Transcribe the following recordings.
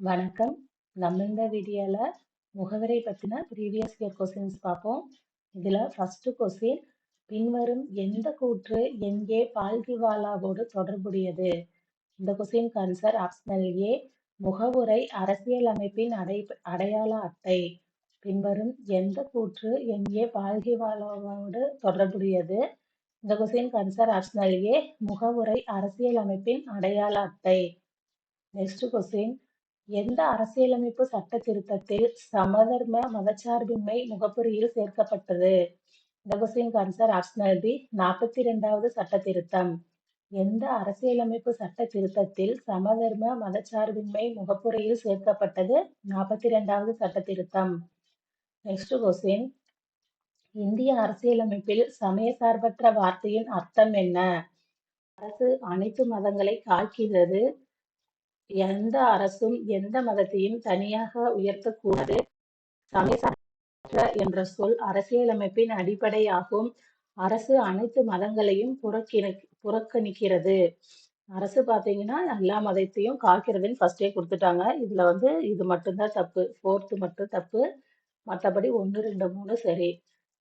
வணக்கம். நம்ம இந்த வீடியோல முகவரை பத்தின ப்ரீவியஸ் இயர் கொஸ்டின்ஸ் பார்ப்போம். இதுல ஃபர்ஸ்ட் கொஸ்டின் பின்வரும் எந்த கூற்று எங்கே பால்கிவாலாவோடு தொடர்புடையது? இந்த கொஸ்டினுக்கு ஆன்சர் ஆப்ஷனல் ஏ முகவுரை அரசியலமைப்பின் அடை அடையாள அட்டை. பின்வரும் எந்த கூற்று எங்கே பால்கிவாலாவோடு தொடர்புடையது? இந்த கொஸ்டினுக்கு ஆன்சர் ஆப்ஷனல் ஏ முகவுரை அரசியலமைப்பின் அடையாள அட்டை. நெக்ஸ்ட் கொஸ்டின் எந்த அரசியலமைப்பு சட்ட திருத்தத்தில் சமதர்ம மதச்சார்பின்மை முகப்புரியில் சேர்க்கப்பட்டது? இந்த கொஸ்டினுக்கு ஆன்சர் ஆப்ஷனல் பி நாற்பத்தி இரண்டாவது சட்ட திருத்தம். எந்த அரசியலமைப்பு சட்ட திருத்தத்தில் சமதர்ம மதச்சார்பின்மை முகப்புரையில் சேர்க்கப்பட்டது? நாற்பத்தி இரண்டாவது சட்ட திருத்தம். நெக்ஸ்ட் கொஸ்டின் இந்திய அரசியலமைப்பில் சமய சார்பற்ற வார்த்தையின் அர்த்தம் என்ன? அரசு அனைத்து மதங்களை காக்கிறது. எந்த அரசும் எந்த மதத்தையும் தனியாக உயர்த்தக்கூடாது. சமயசார்பற்ற என்ற சொல் அரசியலமைப்பின் அடிப்படையாகும். அரசு அனைத்து மதங்களையும் புறக்கிணி புறக்கணிக்கிறது. அரசு பார்த்தீங்கன்னா எல்லா மதத்தையும் காக்கிறதுன்னு ஃபர்ஸ்டே கொடுத்துட்டாங்க. இதுல வந்து இது மட்டும்தான் தப்பு. ஃபோர்த் மட்டும் தப்பு. மற்றபடி ஒன்று ரெண்டு மூணு சரி.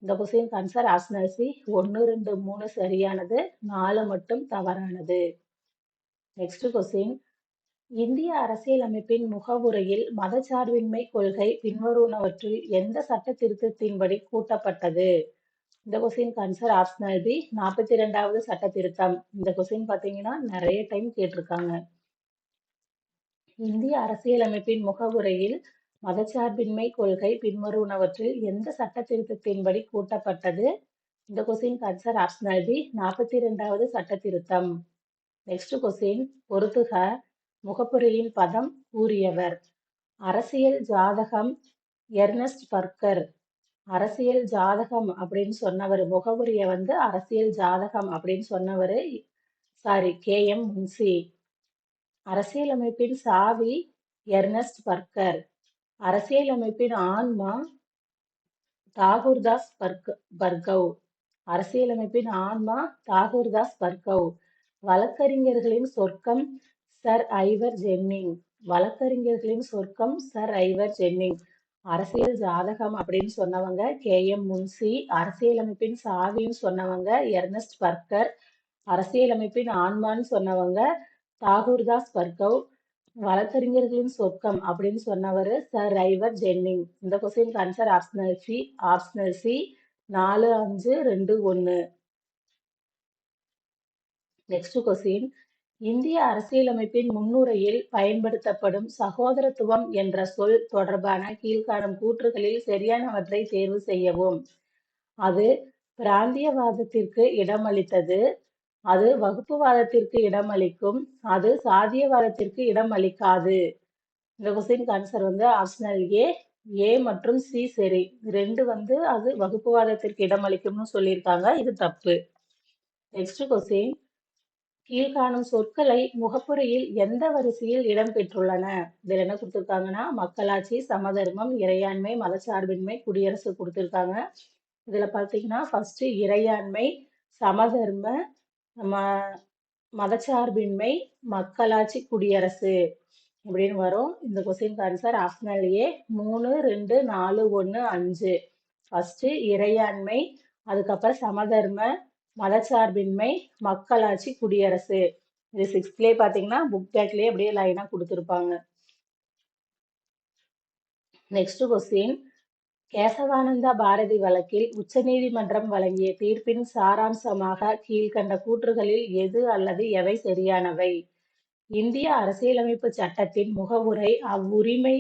இந்த கொஸ்டினுக்கு ஆன்சர் ஆப்ஷனல் ஒன்று ரெண்டு மூணு சரியானது நாலு மட்டும் தவறானது. நெக்ஸ்ட் கொஸ்டின் இந்திய அரசியலமைப்பின் முகவுரையில் மதச்சார்பின்மை கொள்கை பின்வருவனவற்றில் எந்த சட்ட திருத்தத்தின்படி கூட்டப்பட்டது? இந்த கொஸ்டினுக்கு ஆன்சர் ஆப்ஷனல் பி நாற்பத்தி ரெண்டாவது சட்ட திருத்தம். இந்த கொஸ்டின் பார்த்தீங்கன்னா நிறைய டைம் கேட்டிருக்காங்க. இந்திய அரசியலமைப்பின் முகவுரையில் மதச்சார்பின்மை கொள்கை பின்வருவனவற்றில் எந்த சட்ட திருத்தத்தின்படி கூட்டப்பட்டது? இந்த கொஸ்டினுக்கு ஆன்சர் ஆப்ஷனல் பி நாற்பத்தி ரெண்டாவது சட்ட திருத்தம். நெக்ஸ்ட் கொஸ்டின் பொறுத்துக முகப்புரையின் பதம் கூறியவர். அரசியல் ஜாதகம் எர்னஸ்ட் பர்கர் அரசியல் ஜாதகம் அப்படின்னு சொன்னவர் முகவுரைய வந்து அரசியல் ஜாதகம் அப்படின்னு சொன்னவர் சாரி கே எம் முன்சி. அரசியலமைப்பின் சாவி எர்னஸ்ட் பர்கர் அரசியலமைப்பின் ஆன்மா தாகூர்தாஸ் பர்க பர்கவ். அரசியலமைப்பின் ஆன்மா தாகூர்தாஸ் பர்கவ். வழக்கறிஞர்களின் சொர்க்கம் சர் ஐவர் ஜென்னிங். வழக்கறிஞர்களின் சொர்க்கம் சர் ஐவர் ஜென்னிங். அரசியல் ஜாதகம் அப்படின்னு சொன்னவங்க கே எம் முன்சி. அரசியலமைப்பின் சாவின்னு சொன்னவங்க எர்னஸ்ட் பர்கர் அரசியலமைப்பின் ஆன்மான்னு சொன்னவங்க தாகூர்தாஸ் பர்கவ். வழக்கறிஞர்களின் சொர்க்கம் அப்படின்னு சொன்னவர் சர் ஐவர் ஜென்னிங். இந்த கொஸ்டினுக்கு answer optional C optional C நாலு அஞ்சு ரெண்டு ஒன்று. நெக்ஸ்ட் கொஸ்டின் இந்திய அரசியலமைப்பின் முன்னுரையில் பயன்படுத்தப்படும் சகோதரத்துவம் என்ற சொல் தொடர்பான கீழ்காணும் கூற்றுகளில் சரியானவற்றை தேர்வு செய்யவும். அது பிராந்தியவாதத்திற்கு இடமளித்தது. அது வகுப்புவாதத்திற்கு இடமளிக்கும். அது சாதியவாதத்திற்கு இடமளிக்காது. இந்த கொஸ்டினுக்கு ஆன்சர் வந்து ஆப்ஷனல் ஏ ஏ மற்றும் சி சரி. ரெண்டு வந்து அது வகுப்புவாதத்திற்கு இடமளிக்கும்னு சொல்லியிருக்காங்க. இது தப்பு. நெக்ஸ்ட் கொஸ்டின் கீழ்காணும் சொற்களை முகப்புரையில் எந்த வரிசையில் இடம்பெற்றுள்ளன? இதில் என்ன கொடுத்துருக்காங்கன்னா மக்களாட்சி, சமதர்மம், இறையாண்மை, மதச்சார்பின்மை, குடியரசு கொடுத்துருக்காங்க இதில் பார்த்தீங்கன்னா ஃபஸ்ட்டு இறையாண்மை, சமதர்ம, ம மதச்சார்பின்மை, மக்களாட்சி, குடியரசு அப்படின்னு வரும். இந்த கொஸ்டின் ஆன்சர் ஆப்ஷனல் ஏ மூணு ரெண்டு நாலு ஒன்று அஞ்சு. ஃபஸ்ட்டு இறையாண்மை, அதுக்கப்புறம் சமதர்ம, மதச்சார்பின்மை, மக்களாட்சி, குடியரசு. இது சிக்ஸ்த்லயே பார்த்தீங்கன்னா புக் பேக்லயே அப்படியே லைனா கொடுத்துருப்பாங்க நெக்ஸ்ட் கொஸ்டின் கேசவானந்தா பாரதி வழக்கில் உச்சநீதிமன்றம் வழங்கிய தீர்ப்பின் சாராம்சமாக கீழ்கண்ட கூற்றுகளில் எது அல்லது எவை சரியானவை? இந்திய அரசியலமைப்பு சட்டத்தின் முகவுரை அவ்வுரிமை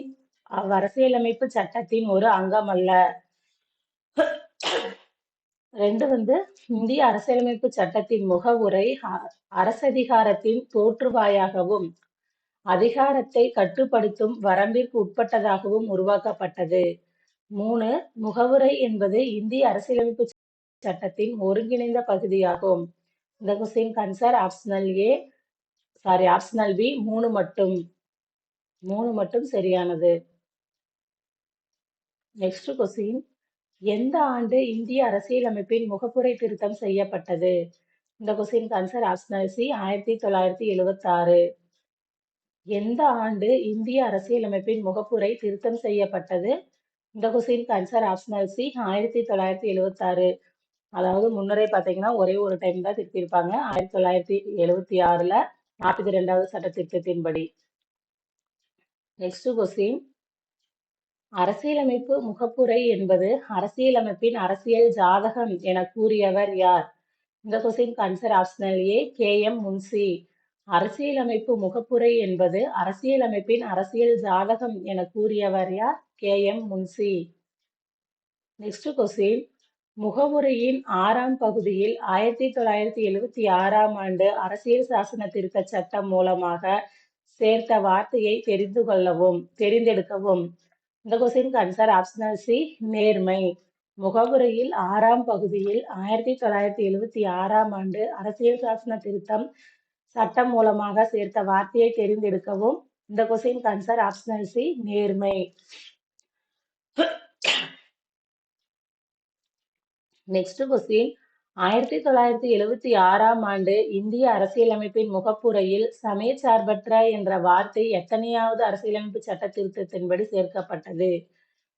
அவ்வரசியலமைப்பு சட்டத்தின் ஒரு அங்கம் அல்ல ரெண்டு வந்து இந்திய அரசியலமைப்பு சட்டத்தின் முகவுரை அரசதிகாரத்தின் தோற்றுவாயாகவும் அதிகாரத்தை கட்டுப்படுத்தும் வரம்பிற்கு உட்பட்டதாகவும் உருவாக்கப்பட்டது. மூணு முகவுரை என்பது இந்திய அரசியலமைப்பு சட்டத்தின் ஒருங்கிணைந்த பகுதியாகும். இந்த கொஸ்டினுக்கு answer optional A sorry optional B மூணு மட்டும். மூணு மட்டும் சரியானது. நெக்ஸ்ட் கொஸ்டின் எந்த ஆண்டு இந்திய அரசியலமைப்பின் முகப்புரை திருத்தம் செய்யப்பட்டது? இந்த கொஸ்டினுக்கு ஆன்சர் ஆப்ஷனல் சி ஆயிரத்தி தொள்ளாயிரத்தி எழுவத்தாறு. எந்த ஆண்டு இந்திய அரசியலமைப்பின் முகப்புரை திருத்தம் செய்யப்பட்டது? இந்த கொஸ்டின் ஆன்சர் ஆப்ஷனல் சி ஆயிரத்தி தொள்ளாயிரத்தி எழுவத்தாறு. அதாவது முன்னரே பார்த்தீங்கன்னா ஒரே ஒரு டைம் தான் திருத்திருப்பாங்க ஆயிரத்தி தொள்ளாயிரத்தி எழுவத்தி ஆறுல நாற்பத்தி ரெண்டாவது சட்ட திருத்தத்தின்படி நெக்ஸ்ட் கொஸ்டின் அரசியலமைப்பு முகப்புரை என்பது அரசியலமைப்பின் அரசியல் ஜாதகம் என கூறியவர் யார்? இந்த question answer optional A K M Munshi அரசியலமைப்பு முகப்புரை என்பது அரசியலமைப்பின் அரசியல் ஜாதகம் என கூறியவர் யார்? K M Munshi next question முகவுரையின் ஆறாம் பகுதியில் ஆயிரத்தி தொள்ளாயிரத்தி எழுவத்தி ஆறாம் ஆண்டு அரசியல் சாசன திருத்த சட்டம் மூலமாக சேர்த்த வார்த்தையை தெரிந்து கொள்ளவும் தெரிந்தெடுக்கவும். இந்த கொஸ்டினுக்கு ஆன்சர் ஆப்ஷனல் சி நேர்மை. முகவுரையில் ஆறாம் பகுதியில் ஆயிரத்தி தொள்ளாயிரத்தி எழுவத்தி ஆறாம் ஆண்டு அரசியல் சாசன திருத்தம் சட்டம் மூலமாக சேர்த்த வார்த்தையை தெரிந்தெடுக்கவும் இந்த கொஸ்டின் ஆன்சர் ஆப்ஷனல் சி நேர்மை. நெக்ஸ்ட் கொஸ்டின் ஆயிரத்தி தொள்ளாயிரத்தி எழுவத்தி ஆறாம் ஆண்டு இந்திய அரசியலமைப்பின் முகப்புரையில் சமயச்சார்பற்ற என்ற வார்த்தை எத்தனையாவது அரசியலமைப்பு சட்ட திருத்தத்தின்படி சேர்க்கப்பட்டது?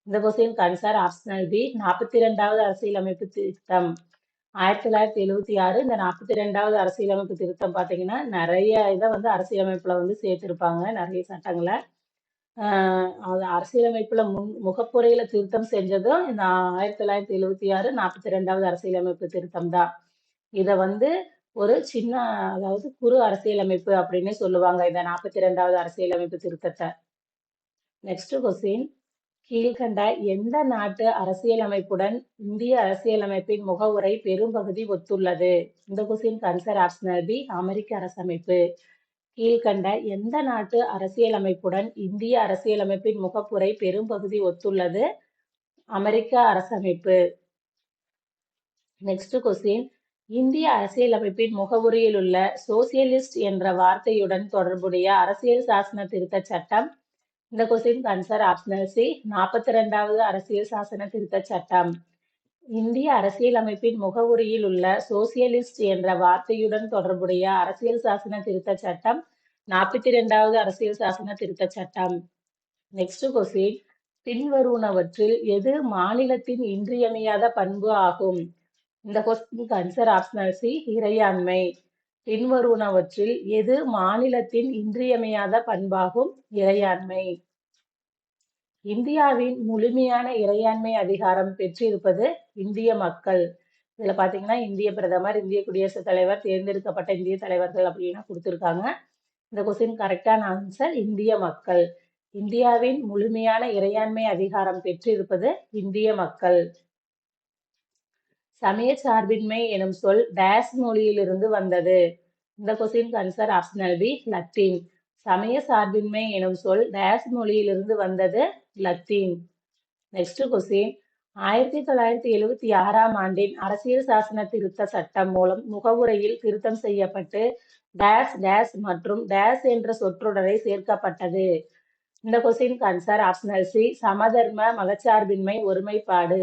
இந்த கொஸ்டின் கன்சார் ஆப்ஷனல் பி நாற்பத்தி ரெண்டாவது அரசியலமைப்பு திருத்தம். ஆயிரத்தி தொள்ளாயிரத்தி எழுவத்தி ஆறு இந்த நாற்பத்தி ரெண்டாவது அரசியலமைப்பு திருத்தம் பார்த்தீங்கன்னா நிறைய இதை வந்து அரசியலமைப்புல வந்து சேர்த்திருப்பாங்க நிறைய சட்டங்களை. அரசியலமைப்புல முன் முகப்புரையில திருத்தம் செஞ்சதும் இந்த ஆயிரத்தி தொள்ளாயிரத்தி எழுபத்தி ஆறு நாற்பத்தி ரெண்டாவது அரசியலமைப்பு திருத்தம் தான். இதை வந்து ஒரு சின்ன அதாவது குறு அரசியலமைப்பு அப்படின்னு சொல்லுவாங்க இந்த நாற்பத்தி ரெண்டாவது அரசியலமைப்பு திருத்தத்தை. நெக்ஸ்ட் கொஸ்டின் கீழ்கண்ட எந்த நாட்டு அரசியலமைப்புடன் இந்திய அரசியலமைப்பின் முகவுரை பெரும்பகுதி ஒத்துள்ளது? இந்த கொஸ்டின் கன்சர் ஆப்ஷனல் பி அமெரிக்க அரசமைப்பு. கீழ்கண்ட எந்த நாட்டு அரசியலமைப்புடன் இந்திய அரசியலமைப்பின் முகப்புரை பெரும்பகுதி ஒத்துள்ளது? அமெரிக்க அரசமைப்பு. நெக்ஸ்ட் கொஸ்டின் இந்திய அரசியலமைப்பின் முகவுரையில் உள்ள சோசியலிஸ்ட் என்ற வார்த்தையுடன் தொடர்புடைய அரசியல் சாசன திருத்த சட்டம்? இந்த கொஸ்டின் ஆன்சர் ஆப்ஷனல் சி நாற்பத்தி ரெண்டாவது அரசியல் சாசன திருத்த சட்டம். இந்திய அரசியலமைப்பின் முகவுரியில் உள்ள சோசியலிஸ்ட் என்ற வார்த்தையுடன் தொடர்புடைய அரசியல் சாசன திருத்த சட்டம் நாற்பத்தி ரெண்டாவது அரசியல் சாசன திருத்த சட்டம். நெக்ஸ்ட் கொஸ்டின் பின்வருவனவற்றில் எது மாநிலத்தின் இன்றியமையாத பண்பு ஆகும்? இந்த கொஸ்டின் ஆன்சர் ஆப்ஷனல் சி இறையாண்மை. பின்வருவனவற்றில் எது மாநிலத்தின் இன்றியமையாத பண்பாகும்? இறையாண்மை. இந்தியாவின் முழுமையான இறையாண்மை அதிகாரம் பெற்றிருப்பது இந்திய மக்கள். இதுல பாத்தீங்கன்னா இந்திய பிரதமர் இந்திய குடியரசுத் தலைவர் தேர்ந்தெடுக்கப்பட்ட இந்திய தலைவர்கள் அப்படின்னு கொடுத்துருக்காங்க. இந்த கொஸ்டின் கரெக்டான ஆன்சர் இந்திய மக்கள். இந்தியாவின் முழுமையான இறையாண்மை அதிகாரம் பெற்றிருப்பது இந்திய மக்கள். சமய சார்பின்மை எனும் சொல் டேஸ் மொழியிலிருந்து வந்தது. இந்த question answer optional B Latin சமய சார்பின்மை எனும் சொல் டேஸ் மொழியிலிருந்து வந்தது லத்தீன். நெக்ஸ்ட் கொஸ்டின் ஆயிரத்தி தொள்ளாயிரத்தி எழுவத்தி ஆறாம் ஆண்டின் அரசியல் சாசன திருத்த சட்டம் மூலம் முகவுரையில் திருத்தம் செய்யப்பட்டு டேஸ் டேஸ் மற்றும் டேஸ் என்ற சொற்றொடரை சேர்க்கப்பட்டது. இந்த கொஸ்டின் ஆன்சர் ஆப்ஷனல் சி சமதர்ம மதச்சார்பின்மை ஒருமைப்பாடு.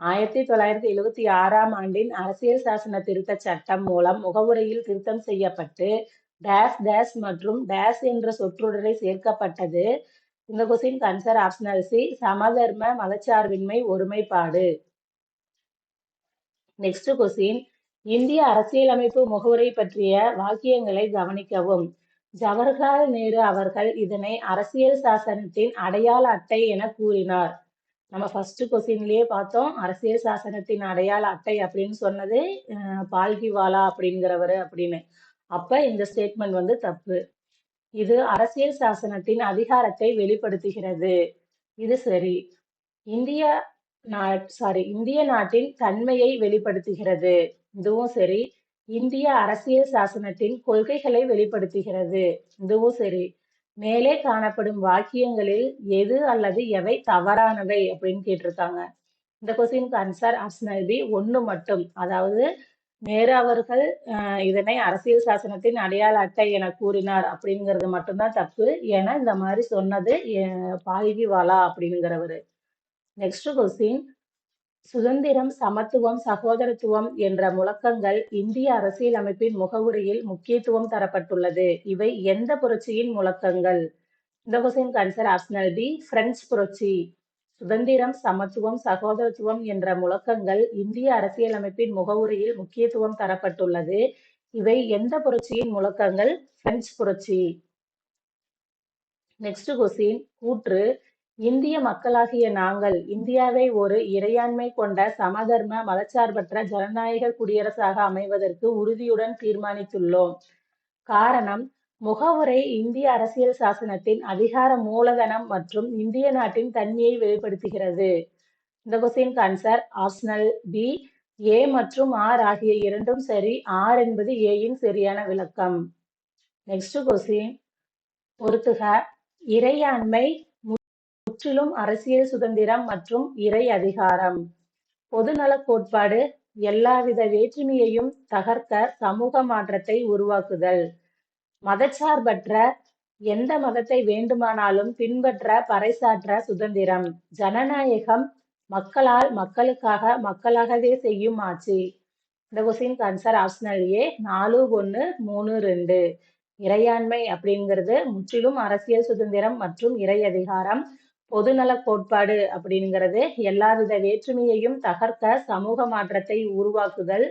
ஆயிரத்தி தொள்ளாயிரத்தி எழுவத்தி ஆறாம் ஆண்டின் அரசியல் சாசன திருத்த சட்டம் மூலம் முகவுரையில் திருத்தம் செய்யப்பட்டு டேஸ் டேஸ் மற்றும் டேஸ் என்ற சொற்றொடரை சேர்க்கப்பட்டது. இந்த கொஸ்டின் ஆன்சர் ஆப்ஷனல் சி சமதர்ம மதச்சார்பின்மை ஒருமைப்பாடு. நெக்ஸ்ட் கொஸ்டின் இந்திய அரசியலமைப்பு முகவரை பற்றிய வாக்கியங்களை கவனிக்கவும். ஜவஹர்லால் நேரு அவர்கள் இதனை அரசியல் சாசனத்தின் அடையாள அட்டை என கூறினார். நம்ம ஃபர்ஸ்ட் கொஸ்டின்லயே பார்த்தோம். அரசியல் சாசனத்தின் அடையாள அட்டை அப்படின்னு சொன்னது பால்கிவாலா அப்படிங்கிறவர் அப்படின்னு. அப்ப இந்த ஸ்டேட்மெண்ட் வந்து தப்பு. இது அரசியல் சாசனத்தின் அதிகாரத்தை வெளிப்படுத்துகிறது. இது சரி. இந்திய நா சாரி இந்திய நாட்டின் தன்மையை வெளிப்படுத்துகிறது. இதுவும் சரி. இந்திய அரசியல் சாசனத்தின் கொள்கைகளை வெளிப்படுத்துகிறது. இதுவும் சரி. மேலே காணப்படும் வாக்கியங்களில் எது அல்லது எவை தவறானவை அப்படின்னு கேட்டிருக்காங்க. இந்த கொஸ்டினுக்கு ஆன்சர் ஆப்ஷனல் பி ஒன்று மட்டும். அதாவது நேரு அவர்கள் அஹ், இதனை அரசியல் சாசனத்தின் அடையாள அட்டை என கூறினார் அப்படிங்கிறது மட்டும்தான் தப்பு ஏன்னா இந்த மாதிரி சொன்னது அஹ், பால்கிவாலா அப்படிங்கிறவரு நெக்ஸ்ட் கொஸ்டின் சுதந்திரம், சமத்துவம், சகோதரத்துவம் என்ற முழக்கங்கள் இந்திய அரசியலமைப்பின் முகவுரையில் முக்கியத்துவம் தரப்பட்டுள்ளது. இவை எந்த புரட்சியின் முழக்கங்கள்? இந்த question answer optional B French புரட்சி. சுதந்திரம், சமத்துவம், சகோதரத்துவம் என்ற முழக்கங்கள் இந்திய அரசியலமைப்பின் முகவுரையில் முக்கியத்துவம் தரப்பட்டுள்ளது. இவை எந்த புரட்சியின் முழக்கங்கள்? பிரெஞ்சு புரட்சி. நெக்ஸ்ட் கொஸ்டின் கூற்று இந்திய மக்களாகிய நாங்கள் இந்தியாவை ஒரு இறையாண்மை கொண்ட சமதர்ம மதச்சார்பற்ற ஜனநாயக குடியரசாக அமைவதற்கு உறுதியுடன் தீர்மானித்துள்ளோம். காரணம் முகவுரை இந்திய அரசியல் சாசனத்தின் அதிகார மூலதனம் மற்றும் இந்திய நாட்டின் தன்மையை வெளிப்படுத்துகிறது. இந்த question answer optional B A மற்றும் ஆர் ஆகிய இரண்டும் சரி ஆர் என்பது ஏயின் சரியான விளக்கம். நெக்ஸ்ட் கொஸ்டின் பொறுத்துக இறையாண்மை முற்றிலும் அரசியல் சுதந்திரம் மற்றும் இறை அதிகாரம். பொதுநலக் கோட்பாடு எல்லாவித வேற்றுமையையும் தகர்க்க சமூக மாற்றத்தை உருவாக்குதல். மதச்சார்பற்ற எந்த மதத்தை வேண்டுமானாலும் பின்பற்ற பறைசாற்ற சுதந்திரம். ஜனநாயகம் மக்களால் மக்களுக்காக மக்களாகவே செய்யும் ஆட்சி. இந்த கொஸ்டினுக்கு ஆன்சர் ஆப்ஷனல் ஏ நாலு ஒன்று மூணு ரெண்டு. இறையாண்மை அப்படிங்கிறது முற்றிலும் அரசியல் சுதந்திரம் மற்றும் இறை அதிகாரம். பொதுநலக் கோட்பாடு அப்படிங்கிறது எல்லாவித வேற்றுமையையும் தகர்க்க சமூக மாற்றத்தை உருவாக்குதல்.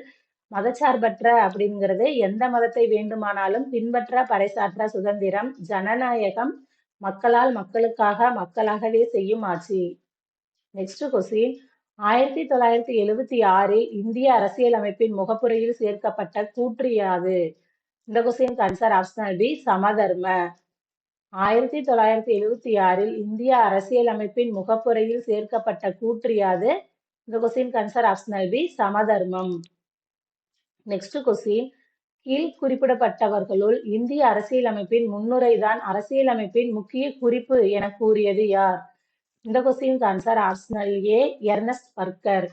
மதச்சார்பற்ற அப்படிங்கிறது எந்த மதத்தை வேண்டுமானாலும் பின்பற்ற பறைசாற்ற சுதந்திரம். ஜனநாயகம் மக்களால் மக்களுக்காக மக்களாகவே செய்யும் ஆட்சி. நெக்ஸ்ட் கொஸ்டின் ஆயிரத்தி தொள்ளாயிரத்தி எழுவத்தி ஆறில் இந்திய அரசியலமைப்பின் முகப்புரையில் சேர்க்கப்பட்ட கூற்று யாது? இந்த கொஸ்டின் ஆன்சர் ஆப்ஷனல் பி சமதர்ம. ஆயிரத்தி தொள்ளாயிரத்தி எழுவத்தி ஆறில் இந்திய அரசியலமைப்பின் முகப்புரையில் சேர்க்கப்பட்ட கூற்று யாது? இந்த கொஸ்டின் ஆன்சர் ஆப்ஷனல் பி சமதர்மம். நெக்ஸ்ட் கொஸ்டின் கீழ் குறிப்பிடப்பட்டவர்களுள் இந்திய அரசியலமைப்பின் முன்னுரைதான் அரசியலமைப்பின் முக்கிய குறிப்பு என கூறியது யார்? இந்த கொஸ்டினுக்கு answer Arsenal A Ernest Barker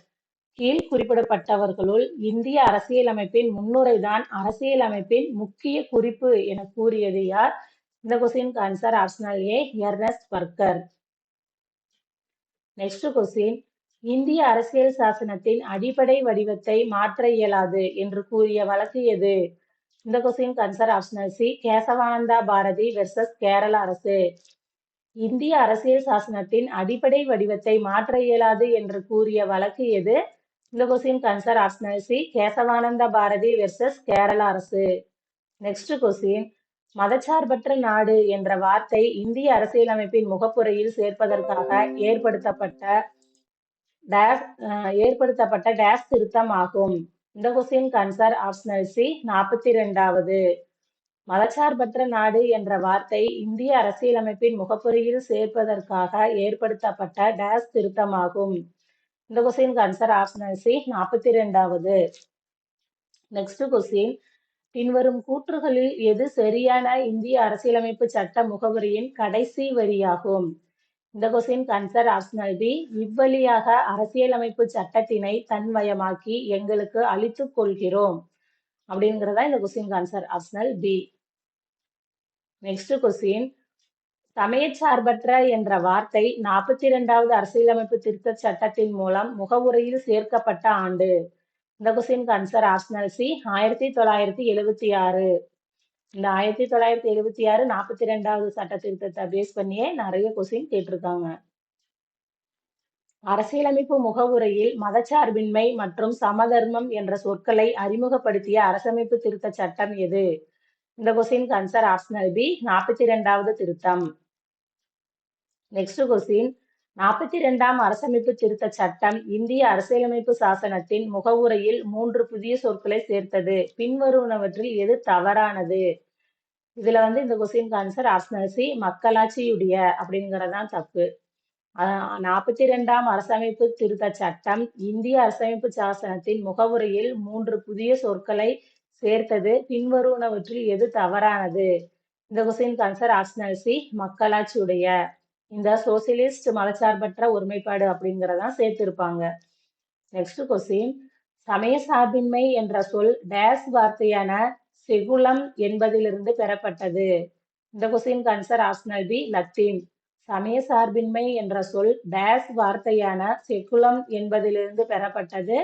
கீழ் குறிப்பிடப்பட்டவர்களுள் இந்திய அரசியலமைப்பின் முன்னுரைதான் அரசியலமைப்பின் முக்கிய குறிப்பு என கூறியது யார்? இந்த கொஸ்டினுக்கு answer optional A Ernest Barker next question இந்திய அரசியல் சாசனத்தின் அடிப்படை வடிவத்தை மாற்ற இயலாது என்று கூறிய வழக்கு எது? இந்த கொஸ்டினுக்கு answer optional C Kesavananda Bharati versus Kerala அரசு. இந்திய அரசியல் சாசனத்தின் அடிப்படை வடிவத்தை மாற்ற இயலாது என்று கூறிய வழக்கு எது? இந்த கொஸ்டினுக்கு answer optional C Kesavananda Bharati versus Kerala அரசு. நெக்ஸ்ட் கொஸ்டின் மதச்சார்பற்ற நாடு என்ற வார்த்தை இந்திய அரசியலமைப்பின் முகப்புரையில் சேர்ப்பதற்காக ஏற்படுத்தப்பட்ட டேஸ் uh, ஏற்படுத்தப்பட்ட டேஸ் திருத்தம் ஆகும். இந்த கொஸ்டினுக்கு ஆன்சர் ஆப்ஷனல் சி நாற்பத்தி இரண்டாவது. மதச்சார்பற்ற நாடு என்ற வார்த்தை இந்திய அரசியலமைப்பின் முகப்புரியில் சேர்ப்பதற்காக ஏற்படுத்தப்பட்ட டேஸ் திருத்தமாகும். இந்த கொஸ்டினுக்கு ஆன்சர் ஆப்ஷனல் சி நாற்பத்தி இரண்டாவது. நெக்ஸ்ட் கொஸ்டின் பின்வரும் கூற்றுகளில் எது சரியான இந்திய அரசியலமைப்பு சட்ட முகவரியின் கடைசி வரியாகும்? இந்த கொஸ்டின் ஆன்சர் ஆப்ஷனல் பி இவ்வழியாக அரசியலமைப்பு சட்டத்தினை தன்மயமாக்கி எங்களுக்கு அளித்துக் கொள்கிறோம் அப்படிங்கிறதா இந்த question answer optional B. Next question சமயச்சார்பற்ற என்ற வார்த்தை நாற்பத்தி இரண்டாவது அரசியலமைப்பு திருத்த சட்டத்தின் மூலம் முகவுரையில் சேர்க்கப்பட்ட ஆண்டு. இந்த கொஸ்டின் ஆன்சர் ஆப்ஷனல் சி ஆயிரத்தி தொள்ளாயிரத்தி எழுவத்தி ஆறு. இந்த ஆயிரத்தி தொள்ளாயிரத்தி எழுவத்தி ஆறு நாற்பத்தி இரண்டாவது சட்ட திருத்தத்தை பேஸ் பண்ணியே நிறைய கொஸ்டின் கேட்டிருக்காங்க. அரசியலமைப்பு முகவுரையில் மதச்சார்பின்மை மற்றும் சமதர்மம் என்ற சொற்களை அறிமுகப்படுத்திய அரசமைப்பு திருத்த சட்டம் எது? இந்த கொஸ்டின் ஆன்சர் ஆப்ஷனல் பி நாற்பத்தி இரண்டாவது திருத்தம். நெக்ஸ்ட் கொஸ்டின் நாற்பத்தி இரண்டாம் அரசமைப்பு திருத்தச் சட்டம் இந்திய அரசியலமைப்பு சாசனத்தின் முகவுரையில் மூன்று புதிய சொற்களை சேர்த்தது. பின்வருவனவற்றில் எது தவறானது? இதுல வந்து இந்த கொஸ்டின் ஆன்சர் ஆப்ஷனல் மக்களாட்சியுடைய அப்படிங்கறதான் தப்பு. நாற்பத்தி இரண்டாம் அரசமைப்பு திருத்தச் சட்டம் இந்திய அரசமைப்பு சாசனத்தின் முகவுரையில் மூன்று புதிய சொற்களை சேர்த்தது. பின்வருவனவற்றில் எது தவறானது? இந்த கொஸ்டின் ஆன்சர் ஆப்ஷனல் சி மக்களாட்சியுடைய. இந்த சோசியலிஸ்ட் மதச்சார்பற்ற ஒருமைப்பாடு அப்படிங்கிறதான் சேர்த்திருப்பாங்க. நெக்ஸ்ட் கொஸ்டின் சமய சார்பின்மை என்ற சொல் டேஸ் வார்த்தையான செகுலம் என்பதிலிருந்து பெறப்பட்டது. இந்த question answer optional B Latin. சமய சார்பின்மை என்ற சொல் டேஸ் வார்த்தையான செகுலம் என்பதிலிருந்து பெறப்பட்டது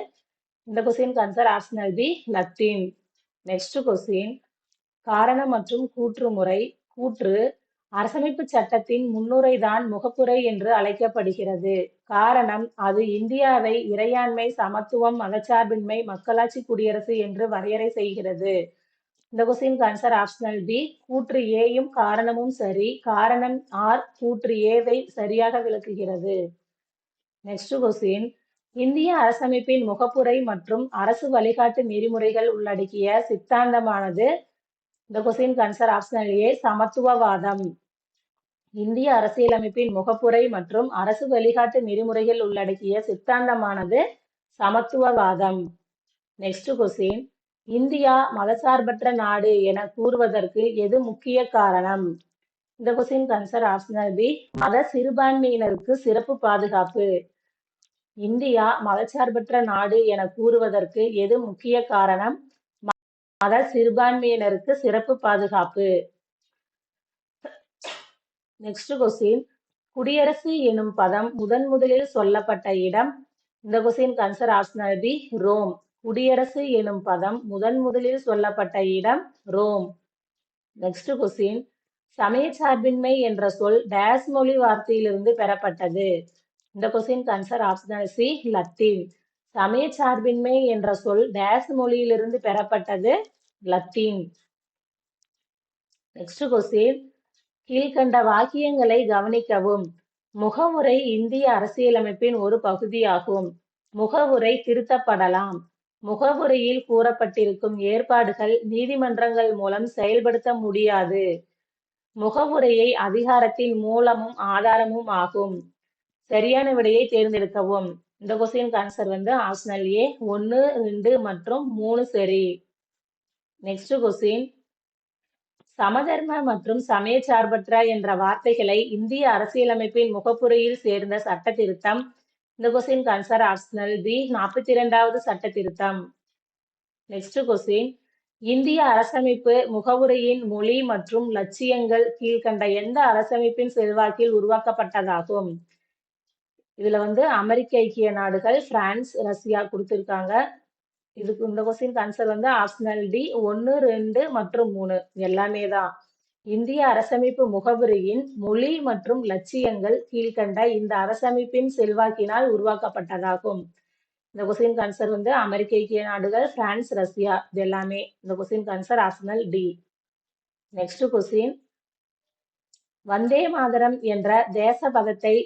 இந்த question answer optional B Latin next question காரணம் மற்றும் கூற்று முறை கூற்று அரசமைப்பு சட்டத்தின் முன்னுரைதான் முகப்புரை என்று அழைக்கப்படுகிறது. காரணம் அது இந்தியாவை இறையாண்மை சமத்துவம் மதச்சார்பின்மை மக்களாட்சி குடியரசு என்று வரையறை செய்கிறது. இந்த கொஸ்டின் ஆன்சர் ஆப்ஷனல் பி கூற்று ஏயும் காரணமும் சரி. காரணம் ஆர் கூற்று ஏவை சரியாக விளக்குகிறது. நெக்ஸ்ட் கொஸ்டின் இந்திய அரசமைப்பின் முகப்புரை மற்றும் அரசு வழிகாட்டு நெறிமுறைகள் உள்ளடக்கிய சித்தாந்தமானது. இந்த கொஸ்டின் ஆன்சர் ஆப்ஷனல் ஏ சமத்துவவாதம். இந்திய அரசியலமைப்பின் முகப்புரை மற்றும் அரசு வழிகாட்டு நெறிமுறைகள் உள்ளடக்கிய சித்தாந்தமானது சமத்துவவாதம். நெக்ஸ்ட் கொஸ்டின் இந்தியா மதசார்பற்ற நாடு என கூறுவதற்கு எது முக்கிய காரணம்? இந்த கொஸ்டின் ஆன்சர் ஆப்ஷனல் பி மத சிறுபான்மையினருக்கு சிறப்பு பாதுகாப்பு. இந்தியா மதச்சார்பற்ற நாடு என கூறுவதற்கு எது முக்கிய காரணம்? மத சிறுபான்மையினருக்கு சிறப்பு பாதுகாப்பு. Next question. குடியரசு எனும் பதம் முதன் முதலில் சொல்லப்பட்ட இடம். இந்த question answer optional B Rome குடியரசு எனும் பதம் முதன் முதலில் சொல்லப்பட்ட இடம் ரோம் நெக்ஸ்ட் கொஸ்டின். சமய சார்பின்மை என்ற சொல் டேஸ் மொழி வார்த்தையிலிருந்து பெறப்பட்டது. இந்த question answer optional C Latin சமய சார்பின்மை என்ற சொல் டேஸ் மொழியிலிருந்து பெறப்பட்டது லத்தீன் நெக்ஸ்ட் கொஸ்டின். கீழ்கண்ட வாக்கியங்களை கவனிக்கவும். முகவுரை இந்திய அரசியலமைப்பின் ஒரு பகுதியாகும். முகவுரை திருத்தப்படலாம். முகவுரையில் கூறப்பட்டிருக்கும் ஏற்பாடுகள் நீதிமன்றங்கள் மூலம் செயல்படுத்த முடியாது. முகவுரையை அதிகாரத்தின் மூலமும் ஆதாரமும் ஆகும். சரியான விடையை தேர்ந்தெடுக்கவும். இந்த கொஸ்டின் ஆன்சர் வந்து ஆப்ஷனல் ஏ ஒன்று ரெண்டு மற்றும் மூணு சரி. நெக்ஸ்ட் கொஸ்டின் சமதர்ம மற்றும் சமய சார்பற்ற என்ற வார்த்தைகளை இந்திய அரசியலமைப்பின் முகப்புரையில் சேர்ந்த சட்ட திருத்தம் இந்த கொஸ்டின் ஆன்சர் ஆப்ஷனல் பி நாற்பத்தி இரண்டாவது சட்ட திருத்தம் நெக்ஸ்ட் கொஸ்டின் இந்திய அரசமைப்பு முகவுரையின் மொழி மற்றும் லட்சியங்கள் கீழ்கண்ட எந்த அரசமைப்பின் செல்வாக்கில் உருவாக்கப்பட்டதாகும்? இதுல வந்து அமெரிக்க ஐக்கிய நாடுகள் பிரான்ஸ் ரஷ்யா கொடுத்திருக்காங்க. இதுக்கு இந்த கொஸ்டின் ஆன்சர் வந்து ஆப்ஷனல் டி ஒன்று ரெண்டு மற்றும் மூணு. எல்லாமே தான். இந்திய அரசமைப்பு முகவரியின் மொழி மற்றும் லட்சியங்கள் கீழ்கண்ட இந்த அரசமைப்பின் செல்வாக்கினால் உருவாக்கப்பட்டதாகும். இந்த கொஸ்டின் ஆன்சர் வந்து அமெரிக்க ஐக்கிய நாடுகள் பிரான்ஸ் ரஷ்யா இது எல்லாமே. இந்த question answer optional D next question Vande Mataram என்ற தேச தேசபதத்தை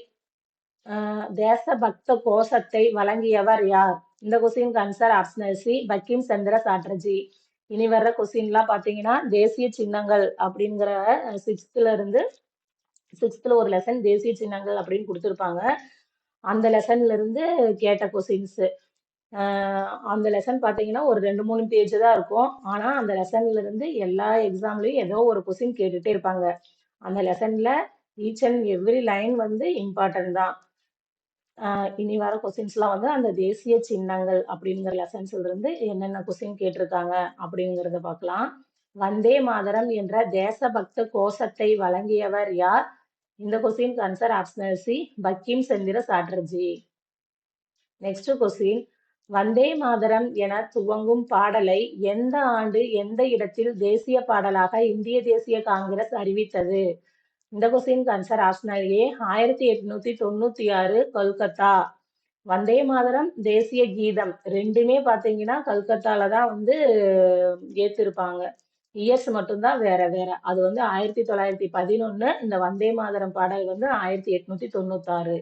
தேசபக்த கோஷத்தை வழங்கியவர் யார்? இந்த question answer optional C Bankim Chandra Chatterjee. இனி வர்ற கொஸ்டின்லாம் பார்த்தீங்கன்னா தேசிய சின்னங்கள் அப்படிங்கிற சிக்ஸ்த்ல இருந்து சிக்ஸ்த்ல ஒரு லெசன் தேசிய சின்னங்கள் அப்படின்னு கொடுத்துருப்பாங்க. அந்த லெசன்ல இருந்து கேட்ட கொஸ்டின்ஸ் அந்த லெசன் பார்த்தீங்கன்னா ஒரு ரெண்டு மூணு பேஜ் தான் இருக்கும். ஆனால் அந்த லெசன்ல இருந்து எல்லா எக்ஸாம்லையும் ஏதோ ஒரு கொஸ்டின் கேட்டுட்டே இருப்பாங்க. அந்த லெசன்ல ஈச் அண்ட் எவ்ரி லைன் வந்து இம்பார்ட்டன்ட் தான். இனி வர கொஸ்டின்ஸ்லாம் வந்து அந்த தேசிய சின்னங்கள் அப்படிங்கிற லெசன்ஸ்ல இருந்து என்னென்ன கொஸ்டின் கேட்டிருக்காங்க அப்படிங்கிறத பார்க்கலாம். வந்தே மாதரம் என்ற தேசபக்த கோஷத்தை வழங்கியவர் யார்? இந்த question answer optional C Bankim Chandra Chatterjee. Next question Vande Mataram என துவங்கும் பாடலை எந்த ஆண்டு எந்த இடத்தில் தேசிய பாடலாக இந்திய தேசிய காங்கிரஸ் அறிவித்தது? இந்த கொஸ்டின் ஆன்சர் ஆப்ஷனல் ஏ ஆயிரத்தி எட்நூத்தி தொண்ணூத்தி ஆறு கொல்கத்தா. வந்தே மாதரம் தேசிய கீதம். ரெண்டுமே பாத்தீங்கன்னா கல்கத்தால தான் வந்து ஏத்திருப்பாங்க. இயர்ஸ் மட்டும்தான் வேற வேற. அது வந்து ஆயிரத்தி தொள்ளாயிரத்தி பதினொன்னு இந்த வந்தே மாதரம் பாடல் வந்து ஆயிரத்தி எட்நூத்தி தொண்ணூத்தாறு.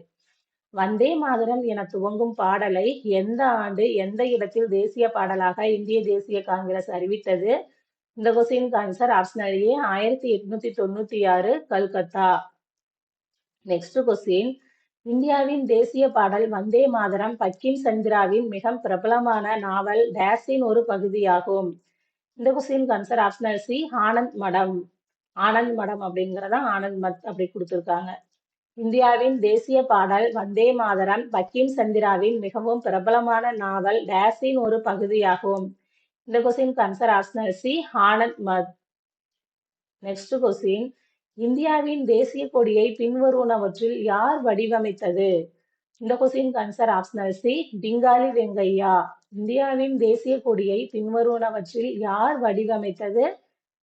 வந்தே மாதரம் என துவங்கும் பாடலை எந்த ஆண்டு எந்த இடத்தில் தேசிய பாடலாக இந்திய தேசிய காங்கிரஸ் அறிவித்தது? இந்த கொஸ்டின் ஆன்சர் ஆப்ஷன் ஏ ஆயிரத்தி எட்நூத்தி தொண்ணூத்தி ஆறு கல்கத்தா. நெக்ஸ்ட் கொஸ்டின் இந்தியாவின் தேசிய பாடல் வந்தே மாதரம் பக்கிம் சந்திராவின் மிக பிரபலமான நாவல் டேஸின் ஒரு பகுதியாகும். இந்த question answer optional C Anandamath. Anandamath அப்படிங்கிறதா ஆனந்த் மத் அப்படி கொடுத்துருக்காங்க. இந்தியாவின் தேசிய பாடல் வந்தே மாதரம் பக்கிம் சந்திராவின் மிகவும் பிரபலமான நாவல் டேஸின் ஒரு பகுதியாகும். இந்த question answer optional C Anandamath next question இந்தியாவின் தேசிய கொடியை பின்வருவனவற்றில் யார் வடிவமைத்தது? இந்த question answer optional C Pingali Venkayya இந்தியாவின் தேசிய கொடியை பின்வருவனவற்றில் யார் வடிவமைத்தது?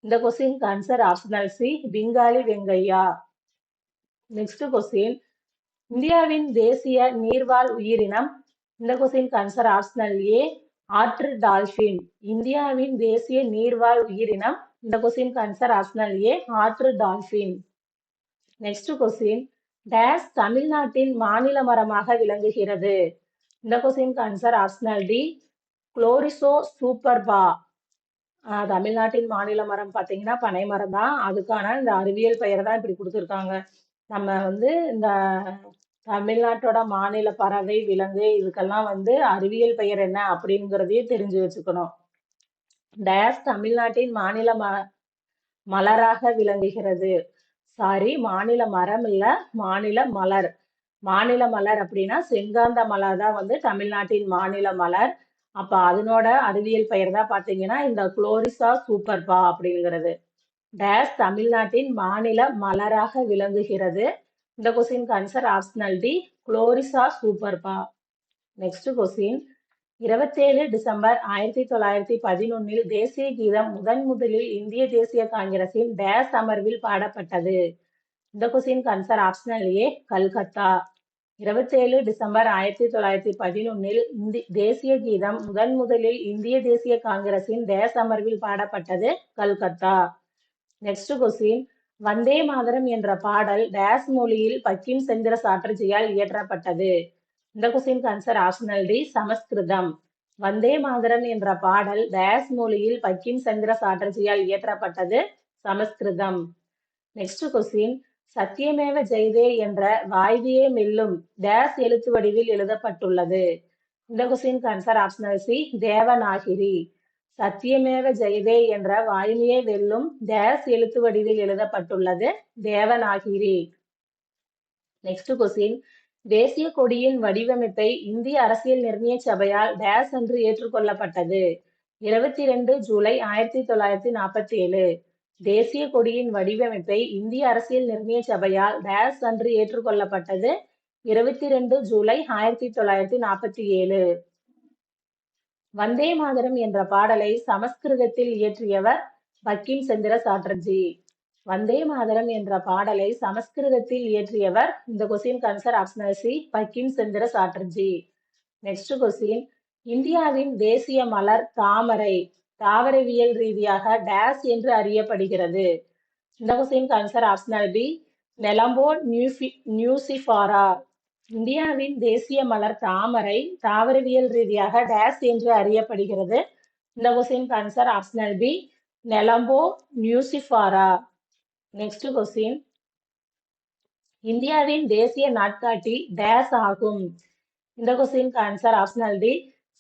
இந்த question answer optional C Pingali Venkayya next question இந்தியாவின் தேசிய நீர்வாழ் உயிரினம். இந்த கொஸ்டின் ஆன்சர் ஆப்ஷனல் ஏ ஆற்று டால்பின் இந்தியாவின் தேசிய நீர்வாழ் உயிரினம். இந்த கொஸ்டின் ஆன்சர் ஆப்ஷனல் ஏ ஆற்று டால்பின் நெக்ஸ்ட் கொஸ்டின் டேஸ் தமிழ்நாட்டின் மாநில மரமாக விளங்குகிறது. இந்த question answer optional D Gloriosa superba தமிழ்நாட்டின் மாநில மரம் பார்த்தீங்கன்னா பனை மரம் தான் அதுக்கான இந்த அறிவியல் பெயர் தான் இப்படி கொடுத்துருக்காங்க. நம்ம வந்து இந்த தமிழ்நாட்டோட மாநில பறவை விலங்கு இதுக்கெல்லாம் வந்து அறிவியல் பெயர் என்ன அப்படிங்கிறதையும் தெரிஞ்சு வச்சுக்கணும். டேஸ் தமிழ்நாட்டின் மாநில ம மலராக விளங்குகிறது. சாரி மாநில மரம் இல்ல மாநில மலர். மாநில மலர் அப்படின்னா செங்காந்த மலர் தான் வந்து தமிழ்நாட்டின் மாநில மலர். அப்ப அதனோட அறிவியல் பெயர் தான் பாத்தீங்கன்னா இந்த குளோரிசா சூப்பர்பா அப்படிங்கிறது. டேஸ் தமிழ்நாட்டின் மாநில மலராக விளங்குகிறது. இந்த question answer optional D gloriosa superba next question இருபத்தேழு டிசம்பர் ஆயிரத்தி தொள்ளாயிரத்தி பதினொன்னில் தேசிய கீதம் முதன் முதலில் இந்திய தேசிய காங்கிரசின் டேஸ் அமர்வில் பாடப்பட்டது. இந்த question answer optional A Calcutta. இருபத்தேழு டிசம்பர் ஆயிரத்தி தொள்ளாயிரத்தி பதினொன்னில் இந்தி தேசிய கீதம் முதன் முதலில் இந்திய தேசிய காங்கிரசின் டேஸ் அமர்வில் பாடப்பட்டது கல்கத்தா. நெக்ஸ்ட் கொஸ்டின் வந்தே மாதரம் என்ற பாடல் டேஸ் மொழியில் பக்கிம் செந்திர சாட்டர்ஜியால் இயற்றப்பட்டது. இந்த question answer optional D Sanskrit. Vande Mataram என்ற பாடல் டேஸ் மொழியில் பக்கிம் சந்திர சாட்டர்ஜியால் இயற்றப்பட்டது சமஸ்கிருதம். நெக்ஸ்ட் கொஸ்டின் சத்தியமேவ ஜெய்தே என்ற வாய்வியே மெல்லும் டேஸ் எழுத்து வடிவில் எழுதப்பட்டுள்ளது. இந்த question answer optional C Devanagari. Satyameva Jayate என்ற வாய்மையை வெல்லும் டேஸ் எழுத்து வடிவில் எழுதப்பட்டுள்ளது. தேவநாகிரி நெக்ஸ்ட் கொஸ்டின் தேசிய கொடியின் வடிவமைப்பை இந்திய அரசியல் நிர்ணய சபையால் டேஸ் என்று ஏற்றுக்கொள்ளப்பட்டது. இருபத்தி ரெண்டு ஜூலை ஆயிரத்தி தொள்ளாயிரத்தி நாற்பத்தி ஏழு தேசிய கொடியின் வடிவமைப்பை இந்திய அரசியல் நிர்ணய சபையால் டேஸ் அன்று ஏற்றுக்கொள்ளப்பட்டது. இருபத்தி ரெண்டு ஜூலை ஆயிரத்தி தொள்ளாயிரத்தி நாற்பத்தி ஏழு வந்தே மாதரம் என்ற பாடலை சமஸ்கிருதத்தில் இயற்றியவர் பக்கிம் சந்திர சாட்டர்ஜி. வந்தே மாதரம் என்ற பாடலை சமஸ்கிருதத்தில் இயற்றியவர் இந்த question answer optional C Bankim Chandra Chatterjee. Next question இந்தியாவின் தேசிய மலர் தாமரை தாவரவியல் ரீதியாக டேஸ் என்று அறியப்படுகிறது. இந்த question answer optional B Nelumbo nuci nucifera. இந்தியாவின் தேசிய மலர் தாமரை தாவரவியல் ரீதியாக டேஸ் என்று அறியப்படுகிறது. இந்த question answer optional B Nelumbo nucifera. Next question இந்தியாவின் தேசிய நாட்காட்டி டேஸ் ஆகும். இந்த கொஸ்டின் ஆன்சர் ஆப்ஷனல் டி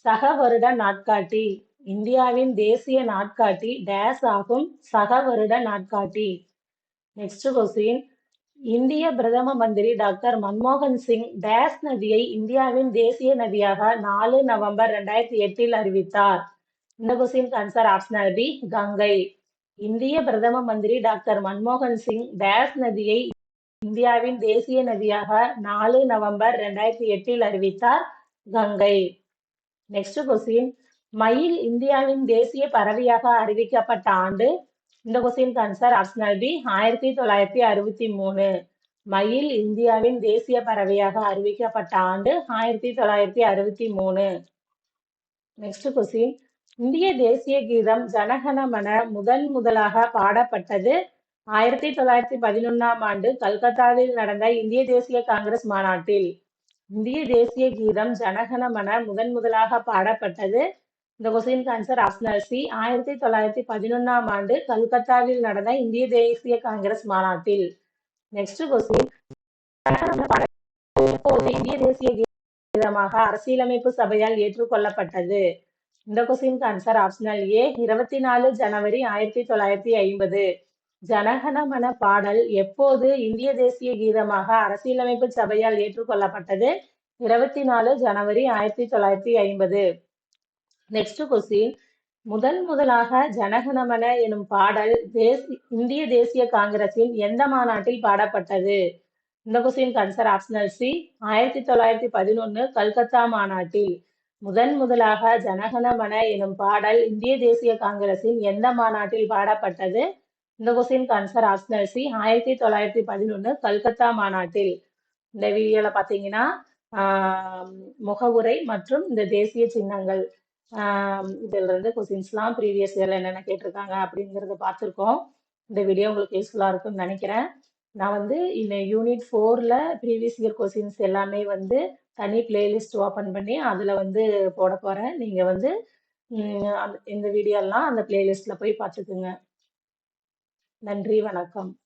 சக வருட நாட்காட்டி. இந்தியாவின் தேசிய நாட்காட்டி டேஸ் ஆகும். சக வருட நாட்காட்டி. நெக்ஸ்ட் கொஸ்டின் இந்திய பிரதம மந்திரி டாக்டர் மன்மோகன் சிங் டேஸ் நதியை இந்தியாவின் தேசிய நதியாக நாலு நவம்பர் ரெண்டாயிரத்தி எட்டில் அறிவித்தார். இந்த கொஸ்டின் ஆன்சர் பி கங்கை. இந்திய பிரதம மந்திரி டாக்டர் மன்மோகன் சிங் டேஸ் நதியை இந்தியாவின் தேசிய நதியாக நாலு நவம்பர் ரெண்டாயிரத்தி எட்டில் அறிவித்தார் கங்கை. நெக்ஸ்ட் கொஸ்டின் மயில் இந்தியாவின் தேசிய பறவையாக அறிவிக்கப்பட்ட ஆண்டு இந்த கொஸ்டின் ஆன்சர் ஆப்ஷனல் பி ஆயிரத்தி தொள்ளாயிரத்தி அறுபத்தி மூணு. மயில் இந்தியாவின் தேசிய பறவையாக அறிவிக்கப்பட்ட ஆண்டு ஆயிரத்தி தொள்ளாயிரத்தி அறுபத்தி மூணு. நெக்ஸ்ட் கொஸ்டின் இந்திய தேசிய கீதம் ஜனகணமன முதன் முதலாக பாடப்பட்டது ஆயிரத்தி தொள்ளாயிரத்தி பதினொன்னாம் ஆண்டு கல்கத்தாவில் நடந்த இந்திய தேசிய காங்கிரஸ் மாநாட்டில். இந்திய தேசிய கீதம் ஜனகணமன முதன் முதலாக பாடப்பட்டது இந்த கொஸ்டின் ஆன்சர் ஆப்ஷனல் சி ஆயிரத்தி தொள்ளாயிரத்தி பதினொன்னாம் ஆண்டு கல்கத்தாவில் நடந்த இந்திய தேசிய காங்கிரஸ் மாநாட்டில் நெக்ஸ்ட் கொஸ்டின் இப்போது இந்திய தேசிய கீதமாக அரசியலமைப்பு சபையால் ஏற்றுக்கொள்ளப்பட்டது இந்த கொஸ்டின் ஆன்சர் ஆப்ஷனல் ஏ இருபத்தி நாலு ஜனவரி ஆயிரத்தி தொள்ளாயிரத்தி ஐம்பது ஜனகணமன பாடல் எப்போது இந்திய தேசிய கீதமாக அரசியலமைப்பு சபையால் ஏற்றுக்கொள்ளப்பட்டது இருபத்தி நாலு ஜனவரி ஆயிரத்தி தொள்ளாயிரத்தி ஐம்பது நெக்ஸ்ட் கொஸ்டின். முதன் முதலாக ஜனகணமன எனும் பாடல் தேசி இந்திய தேசிய காங்கிரசின் எந்த மாநாட்டில் பாடப்பட்டது? இந்த கொஸ்டின் ஆன்சர் ஆப்ஷனல் சி ஆயிரத்தி தொள்ளாயிரத்தி பதினொன்னு கல்கத்தா மாநாட்டில். முதன் முதலாக ஜனகணமன எனும் பாடல் இந்திய தேசிய காங்கிரஸின் எந்த மாநாட்டில் பாடப்பட்டது? இந்த கொஸ்டின் ஆன்சர் ஆப்ஷனல் சி ஆயிரத்தி தொள்ளாயிரத்தி பதினொன்னு கல்கத்தா மாநாட்டில். இந்த வீடியோல பாத்தீங்கன்னா ஆஹ், முகவுரை மற்றும் இந்த தேசிய சின்னங்கள். இதில் இருந்து கொஸ்டின்ஸ்லாம் ப்ரீவியஸ் இயரில் என்னென்ன கேட்டிருக்காங்க அப்படிங்கிறத பார்த்துருக்கோம். இந்த வீடியோ உங்களுக்கு யூஸ்ஃபுல்லாக இருக்கும்னு நினைக்கிறேன். நான் வந்து இந்த யூனிட் ஃபோரில் ப்ரீவியஸ் இயர் கொஸ்டின்ஸ் எல்லாமே வந்து தனி பிளேலிஸ்ட் ஓப்பன் பண்ணி அதில் வந்து போட போகிறேன் நீங்கள் வந்து அந்த- இந்த வீடியோலாம் அந்த பிளேலிஸ்ட்டில் போய் பார்த்துக்குங்க. நன்றி வணக்கம்.